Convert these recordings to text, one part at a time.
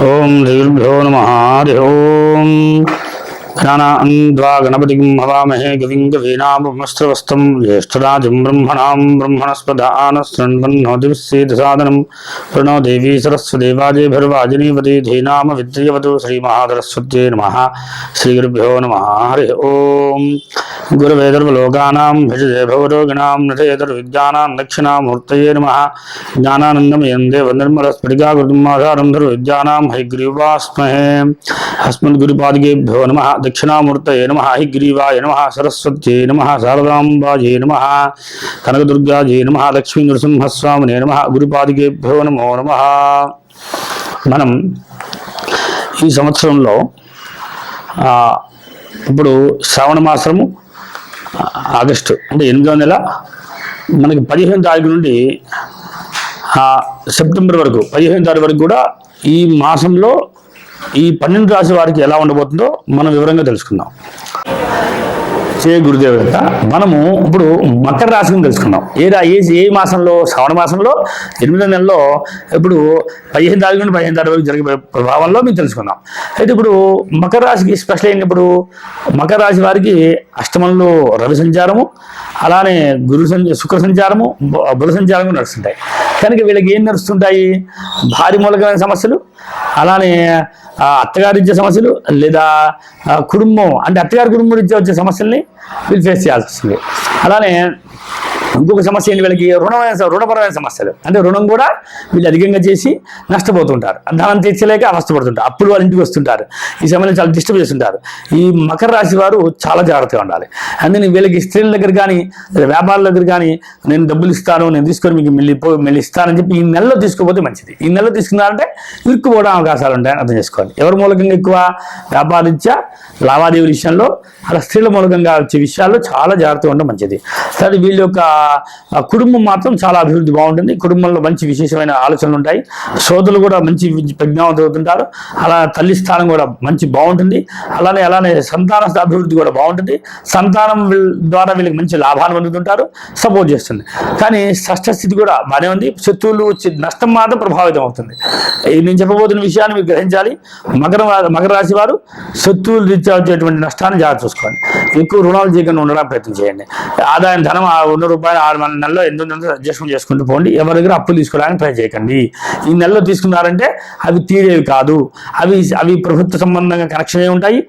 ఓం శ్రీభ్యో నమ. హరి ఓం. జ్ఞానాన్వా గణపతిం హవామహే గవిం గవీనామస్త్రవస్తం జ్యేష్ఠరాజం బ్రహ్మణాం బ్రహ్మణస్పదానస్రన్వన్నోదివిశ్చేదసాదనం ప్రణో దేవీ సరస్వదేవాజేభిర్వాజినీవతి ధీనామ విద్యవతు శ్రీమహాసరస్వత్యే నమ. శ్రీగురుభ్యో నమ. హరి ఓం. గురువేదర్వలోకానాం భజదే భవరోగిణాం నటేతర్విద్యానాం దక్షిణామూర్తయే నమ జ్ఞానానందమయం దేవ నిర్మలస్ఫటికాకృతిమాధారం విద్యానాం హైగ్రీవాస్మహే అస్మద్గురుపాదికేభ్యో నమ దక్షిణామూర్తయే నమ హైగ్రీవాయ నమ సరస్వత్యై నమ శారదాంబాజే నమ కనకదుర్గాజే నమ లక్ష్మీ నృసింహస్వామినే నమ గురుపాదికేభ్యో నమో నమ మనం ఈ సంవత్సరంలో ఇప్పుడు శ్రావణ మాసము ఆగస్టు అంటే ఎనిమిదవ నెల మనకి పదిహేను తారీఖు నుండి సెప్టెంబర్ వరకు పదిహేను తారీఖు వరకు కూడా ఈ మాసంలో ఈ పన్నెండు రాశి వారికి ఎలా ఉండబోతుందో మనం వివరంగా తెలుసుకుందాం. చే యొక్క మనము ఇప్పుడు మకర రాశి గురించి తెలుసుకుందాం. ఏ రా ఏ ఏ మాసంలో శ్రావణ మాసంలో ఎనిమిదో నెలలో ఇప్పుడు పదిహేను తారీఖు నుండి పదిహేను తారీఖు జరిగే ప్రభావంలో మేము తెలుసుకున్నాం అయితే ఇప్పుడు మకర రాశికి స్పెషల్ అయినప్పుడు ఇప్పుడు? మకర రాశి వారికి అష్టమంలో రవి సంచారము అలానే గురు సంచ శుక్ర సంచారము బుధ సంచారము నడుస్తుంటాయి. కనుక వీళ్ళకి ఏం నడుస్తుంటాయి? భారీ మూలకమైన సమస్యలు అలానే అత్తగారి సమస్యలు లేదా కుటుంబం అంటే అత్తగారి కుటుంబం నుంచి వచ్చే సమస్యల్ని వీళ్ళు ఫేస్ చేయాల్సి వస్తుంది అలానే ఇంకొక సమస్య ఏంటి? వీళ్ళకి రుణమైన రుణపరమైన సమస్యలు. అంటే రుణం కూడా వీళ్ళు అధికంగా చేసి నష్టపోతుంటారు. ధనం తీర్చలేక అవస్థపడుతుంటారు. అప్పుడు వాళ్ళ ఇంటికి వస్తుంటారు. ఈ సమయంలో చాలా డిస్టర్బ్ చేస్తుంటారు. ఈ మకర రాశి వారు చాలా జాగ్రత్తగా ఉండాలి. అందుకని వీళ్ళకి స్త్రీల దగ్గర కానీ వ్యాపారుల వ్యాపారాల దగ్గర కానీ నేను డబ్బులు ఇస్తాను నేను తీసుకొని మీకు మళ్ళీ పో మళ్ళీ ఇస్తానని చెప్పి ఈ నెలలో తీసుకోపోతే మంచిది. ఈ నెలలో తీసుకున్నారంటే ఇరుక్కుపోవడం అవకాశాలు ఉంటాయని అర్థం చేసుకోవాలి. ఎవరి మూలకంగా ఎక్కువ? వ్యాపారరీత్యా లావాదేవీల విషయంలో అలా స్త్రీల మూలకంగా వచ్చే విషయాల్లో చాలా జాగ్రత్తగా ఉండడం మంచిది. సరే వీళ్ళ యొక్క కుటుంబం మాత్రం చాలా అభివృద్ధి బాగుంటుంది. కుటుంబంలో మంచి విశేషమైన ఆలోచనలు ఉంటాయి. సోదరులు కూడా మంచి ప్రజ్ఞావంతవుతుంటారు అవుతుంటారు. అలా తల్లి స్థానం కూడా మంచి బాగుంటుంది. అలానే అలానే సంతాన అభివృద్ధి కూడా బాగుంటుంది. సంతానం ద్వారా వీళ్ళకి మంచి లాభాలు పొందుతుంటారు. సపోర్ట్ చేస్తుంది. కానీ షష్ట స్థితి కూడా బాగానే ఉంది. శత్రువులు వచ్చే నష్టం మాత్రం ప్రభావితం అవుతుంది. నేను చెప్పబోతున్న విషయాన్ని మీరు గ్రహించాలి. మకర మకర రాశి వారు శత్రువులు రీత్యా వచ్చేటువంటి నష్టాన్ని జాగ్రత్త చూసుకోండి. ఎక్కువ రుణాలు చేయకుండా ఉండడానికి ప్రయత్నం చేయండి. ఆదాయం ధనం ఆ ఉన్న రూపాయలు ఆరు నెలలో ఎనిమిది వందలు అడ్జస్ట్మెంట్ చేసుకుంటూ పోండి. ఎవరి దగ్గర అప్పులు తీసుకోవడానికి ట్రై చేయకండి. ఈ నెలలో తీసుకున్నారంటే అవి తీరేవి కాదు. అవి అవి ప్రభుత్వ సంబంధంగా కనెక్షన్ అయి ఉంటాయి.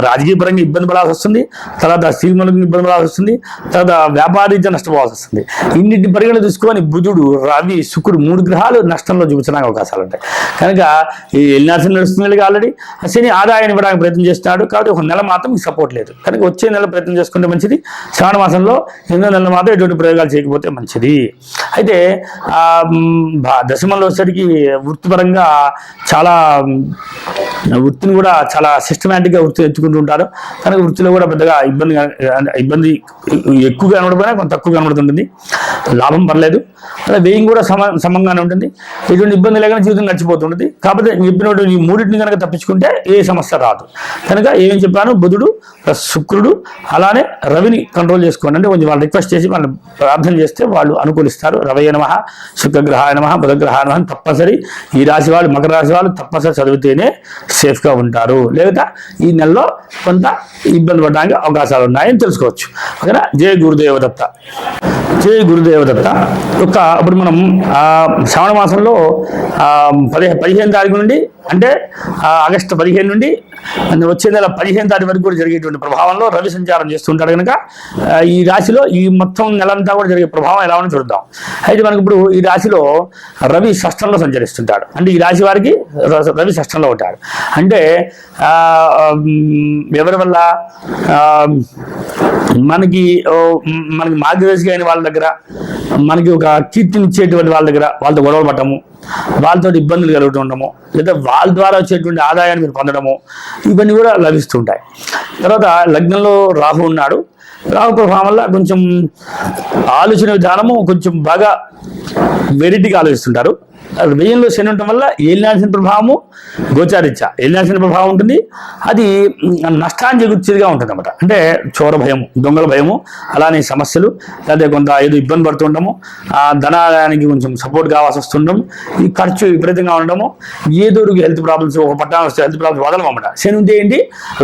రాజకీయ పరంగా ఇబ్బంది పడాల్సి వస్తుంది. తర్వాత స్త్రీములకు ఇబ్బంది పడాల్సి వస్తుంది. తర్వాత వ్యాపారీత్యా నష్టపోవాల్సి వస్తుంది. ఇన్నింటిని పరిగణన తీసుకొని బుధుడు రవి శుక్రుడు మూడు గ్రహాలు నష్టంలో చూపించడానికి అవకాశాలు ఉంటాయి. కనుక ఈ ఎల్నాసిన నడుస్తుంది ఆల్రెడీ. శని ఆదాయాన్ని ఇవ్వడానికి ప్రయత్నం చేస్తున్నాడు కాబట్టి ఒక నెల మాత్రం సపోర్ట్ లేదు. కనుక వచ్చే నెల ప్రయత్నం చేసుకుంటే మంచిది. శ్రావణ మాసంలో ఎన్నో నెల మాత్రం ఎటువంటి ప్రయోగాలు చేయకపోతే మంచిది. అయితే దశమంలో వచ్చేసరికి వృత్తిపరంగా చాలా వృత్తిని కూడా చాలా సిస్టమేటిక్గా వృత్తి ఎత్తుకుంటూ ఉంటారు. కనుక వృత్తిలో కూడా పెద్దగా ఇబ్బంది ఇబ్బంది ఎక్కువగా కనబడిపోయినా కొంత తక్కువ కనబడుతుంటుంది. లాభం పర్లేదు. అలా వ్యయం కూడా సమ సమంగానే ఉంటుంది. ఎటువంటి ఇబ్బంది లేకుండా జీవితం నడిచిపోతుంటుంది కాకపోతే నేను చెప్పినటువంటి ఈ మూడింటిని కనుక తప్పించుకుంటే ఏ సమస్య రాదు. కనుక ఏం చెప్పాను బుధుడు శుక్రుడు అలానే రవిని కంట్రోల్ చేసుకోండి. అంటే కొంచెం వాళ్ళు రిక్వెస్ట్ చేసి వాళ్ళు ప్రార్థన చేస్తే వాళ్ళు అనుకూలిస్తారు. రవయ నమ శుక్రగ్రహాయ నమ బుధగ్రహాయ నమ తప్పనిసరి. ఈ రాశి వాళ్ళు మకర రాశి వాళ్ళు తప్పనిసరి చదివితేనే సేఫ్గా ఉంటారు. లేదా ఈ నెలలో కొంత ఇబ్బంది పడడానికి అవకాశాలు ఉన్నాయని తెలుసుకోవచ్చు. ఓకేనా? జయ గురుదేవదత్త జయ గురుదేవదత్త యొక్క ఇప్పుడు మనం ఆ, శ్రావణ మాసంలో ఆ, పదిహే పదిహేను తారీఖు నుండి అంటే ఆగస్టు పదిహేను నుండి వచ్చే నెల పదిహేను తారీఖు వరకు కూడా జరిగేటువంటి ప్రభావంలో రవి సంచారం చేస్తుంటాడు కనుక ఈ రాశిలో ఈ మొత్తం మొత్తం నెలంతా కూడా జరిగే ప్రభావం ఎలా ఉందో చూద్దాం. అయితే మనకి ఇప్పుడు ఈ రాశిలో రవి షష్టంలో సంచరిస్తుంటాడు. అంటే ఈ రాశి వారికి ర- రవి షష్టంలో ఉంటాడు. అంటే ఎవరి వల్ల? మనకి మనకి మార్గదర్శి అయిన వాళ్ళ దగ్గర మనకి ఒక కీర్తిని ఇచ్చేటువంటి వాళ్ళ దగ్గర వాళ్ళతో గొడవలు పట్టము వాళ్ళతో ఇబ్బందులు కలుగుతుండము లేదా వాళ్ళ ద్వారా వచ్చేటువంటి ఆదాయాన్ని మీరు పొందడము ఇవన్నీ కూడా లభిస్తుంటాయి. తర్వాత లగ్నంలో రాహు ఉన్నాడు. రాహు ప్రభావం వల్ల కొంచెం ఆలోచన విధానము కొంచెం బాగా వెరైటీగా ఆలోచిస్తుంటారు. వ్యయంలో శని ఉండటం వల్ల ఏలినాల్సిన ప్రభావము గోచారిత్య. ఏలినాల్సిన ప్రభావం ఉంటుంది. అది నష్టాన్ని చేకూర్చేదిగా ఉంటుంది అనమాట అంటే చోర భయం దొంగల భయము అలానే సమస్యలు లేదా కొంత ఏదో ఇబ్బంది పడుతుండము ఆ ధనానికి కొంచెం సపోర్ట్ కావాల్సి వస్తుండడం ఈ ఖర్చు విపరీతంగా ఉండడము ఏదో హెల్త్ ప్రాబ్లమ్స్ ఒక పట్టణం వస్తే హెల్త్ ప్రాబ్లమ్స్ వదలం అనమాట శని ఉంటే ఏంటి?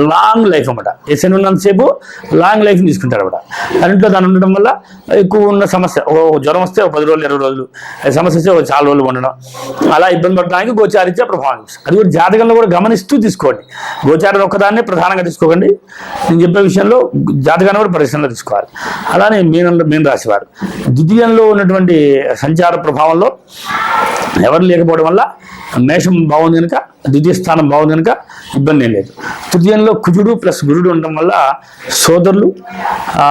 లాంగ్ లైఫ్ అనమాట ఏ శని ఉన్నంతసేపు లాంగ్ లైఫ్ తీసుకుంటారు అనమాట దాంట్లో దాని ఉండడం వల్ల ఎక్కువ ఉన్న సమస్య ఓ జ్వరం వస్తే ఒక పది రోజులు ఇరవై రోజులు సమస్య వస్తే ఒక చాలా రోజులు ఉండడం అలా ఇబ్బంది పడడానికి గోచారిత్య ప్రభావం. అది కూడా జాతకంలో కూడా గమనిస్తూ తీసుకోండి. గోచారం ఒక్కదాన్నే ప్రధానంగా తీసుకోకండి. నేను చెప్పే విషయంలో జాతకాన్ని కూడా పరిశ్రమలో తీసుకోవాలి. అలానే మీనంలో మీన రాశివారు ద్వితీయంలో ఉన్నటువంటి సంచార ప్రభావంలో ఎవరు లేకపోవడం వల్ల మేషం బాగుంది కనుక ద్వితీయ స్థానం బాగుంది కనుక ఇబ్బంది ఏం లేదు. తృతీయంలో కుజుడు ప్లస్ గురుడు ఉండడం వల్ల సోదరులు ఆ,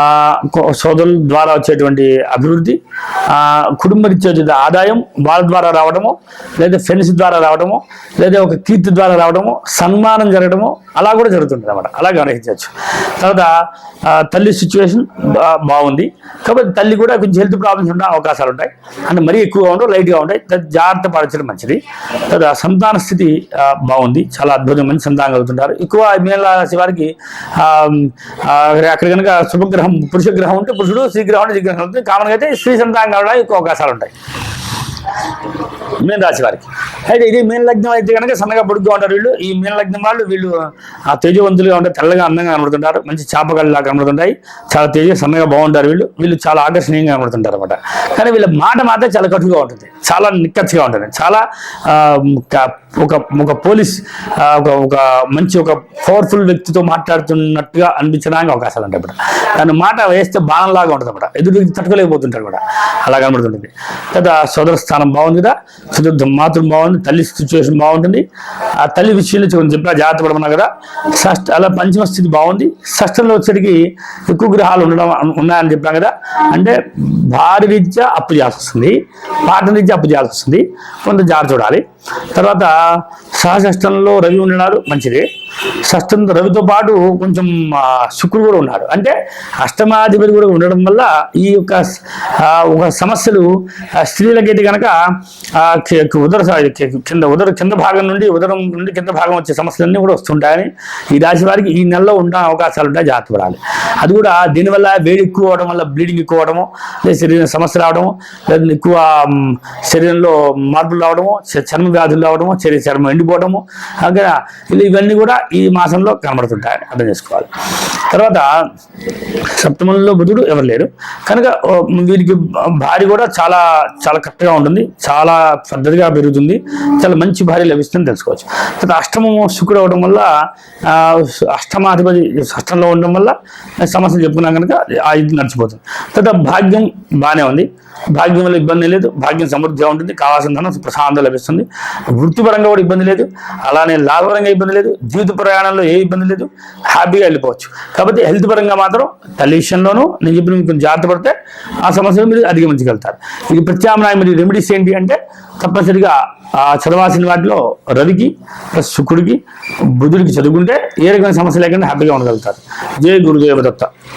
సోదరుల ద్వారా వచ్చేటువంటి అభివృద్ధి ఆ, కుటుంబ రీత్యా ఆదాయం వాళ్ళ ద్వారా రావడం రావడము లేదా ఫ్రెండ్స్ ద్వారా రావడము లేదా ఒక కీర్తి ద్వారా రావడము సన్మానం జరగడము అలా కూడా జరుగుతుంది అనమాట అలా గమనించవచ్చు. తర్వాత తల్లి సిచ్యువేషన్ బాగుంది. కాబట్టి తల్లి కూడా కొంచెం హెల్త్ ప్రాబ్లమ్స్ ఉండే అవకాశాలు ఉంటాయి. అంటే మరీ ఎక్కువగా ఉండవు లైట్గా ఉంటాయి. జాగ్రత్త పరచడం మంచిది. తర్వాత సంతాన స్థితి బాగుంది. చాలా అద్భుతమైన సంతానం కలుగుతుంటారు. ఎక్కువ మేళ రాశి వారికి అక్కడ కనుక శుభగ్రహం పురుష గ్రహం ఉంటే పురుషుడు స్త్రీ గ్రహం కలుగుతుంది స్త్రీ గ్రహం ఉంటుంది కామన్గా అయితే స్త్రీ సంతానం కావడానికి ఎక్కువ అవకాశాలు ఉంటాయి. మీన రాశి వారికి. అయితే ఇది మీన లగ్నం అయితే కనుక సన్నగా పొడుగ్గా ఉంటారు వీళ్ళు. ఈ మీన లగ్నం వాళ్ళు వీళ్ళు ఆ తేజవంతులుగా ఉంటారు తెల్లగా అందంగా కనబడుతుంటారు. మంచి చేపగళ్ళలా కనబడుతుంటాయి. చాలా తేజ సన్నగా బాగుంటారు వీళ్ళు. వీళ్ళు చాలా ఆకర్షణీయంగా కనబడుతుంటారు అనమాట కానీ వీళ్ళ మాట మాత్రం చాలా కటుగా ఉంటుంది. చాలా నిక్కచ్చిగా ఉంటుంది. చాలా ఒక ఒక పోలీస్ ఒక ఒక మంచి ఒక పవర్ఫుల్ వ్యక్తితో మాట్లాడుతున్నట్టుగా అనిపించడానికి అవకాశాలు ఉంటాయి అన్నమాట. దాని మాట వేస్తే బాణంలాగా ఉంటుంది అనమాట ఎదురు తట్టుకోలేకపోతుంటారు కూడా. అలా కనబడుతుంటుంది. కదా సోదర స్థానం బాగుంది కదా. చతుర్థ మాతృం బాగుంది తల్లి సిచ్యువేషన్ బాగుంటుంది. ఆ తల్లి విషయంలో చెప్పిన చెప్పినా జాగ్రత్త పడమన్నా కదా. షష్ఠ అలా పంచమ స్థితి బాగుంది. షష్ఠంలో వచ్చేటికి ఎక్కువ గ్రహాలు ఉండడం ఉన్నాయని చెప్పాం కదా. అంటే భారీ రీత్యా అప్పు చేయాల్సి వస్తుంది. పాట రీత్యా అప్పు చేయాల్సి వస్తుంది. కొంత జాగ్రత్త చూడాలి. తర్వాత సహషష్టంలో రవి ఉండడాలు మంచిది. షష్టంతో రవితో పాటు కొంచెం శుక్రుడు కూడా ఉన్నాడు. అంటే అష్టమాధిపతి కూడా ఉండడం వల్ల ఈ యొక్క ఒక సమస్యలు స్త్రీలకైతే కనుక ఆ, ఉదర కింద ఉదర కింద భాగం నుండి ఉదరం నుండి కింద భాగం వచ్చే సమస్యలన్నీ కూడా వస్తుంటాయని ఈ రాశి వారికి ఈ నెలలో ఉండే అవకాశాలు ఉంటాయి జాగ్రత్త పడాలి అది కూడా దీనివల్ల వేడి ఎక్కువ అవడం వల్ల బ్లీడింగ్ ఎక్కువ అవడము లేదా శరీరం సమస్య రావడము లేదా ఎక్కువ శరీరంలో మార్పులు రావడము చర్మ వ్యాధులు రావడము శరీర చర్మం ఎండిపోవడము అలాగే ఇవన్నీ కూడా ఈ మాసంలో కనబడుతుంటాయి అర్థం చేసుకోవాలి. తర్వాత సప్తమంలో బుధుడు ఎవరు లేరు. కనుక వీరికి భార్య కూడా చాలా చాలా కరెక్ట్గా ఉంటుంది. చాలా పద్ధతిగా పెరుగుతుంది. చాలా మంచి భార్య లభిస్తుందని తెలుసుకోవచ్చు. తర్వాత అష్టమము శుక్రుడు అవడం వల్ల ఆ, అష్టమాధిపతి అష్టంలో ఉండడం వల్ల సమస్యలు చెప్పుకున్నాం కనుక ఆ ఇది నడిచిపోతుంది. తర్వాత భాగ్యం బాగానే ఉంది. భాగ్యం వల్ల ఇబ్బంది లేదు. భాగ్యం సమృద్ధిగా ఉంటుంది. కావాల్సిన ధనం ప్రశాంతం లభిస్తుంది. వృత్తిపరంగా కూడా ఇబ్బంది లేదు. అలానే లాభపరంగా ఇబ్బంది లేదు. జీవిత ప్రయాణంలో ఏ ఇబ్బంది లేదు. హ్యాపీగా వెళ్ళిపోవచ్చు. కాబట్టి హెల్త్ పరంగా మాత్రం తల్లి విషయంలోనూ నేను చెప్పిన కొంచెం జాగ్రత్త పడితే ఆ సమస్యలు మీరు అధిగమించగలుగుతారు ఇది ప్రత్యామ్నాయం మీరు రెమెడీస్ ఏంటి అంటే తప్పనిసరిగా ఆ చదవాల్సిన వాటిలో రవికి ప్లస్ శుక్రుడికి బుధుడికి చదువుకుంటే ఏ రకమైన సమస్య లేకుండా హ్యాపీగా ఉండగలుగుతారు. జయ గురుదేవ దత్త.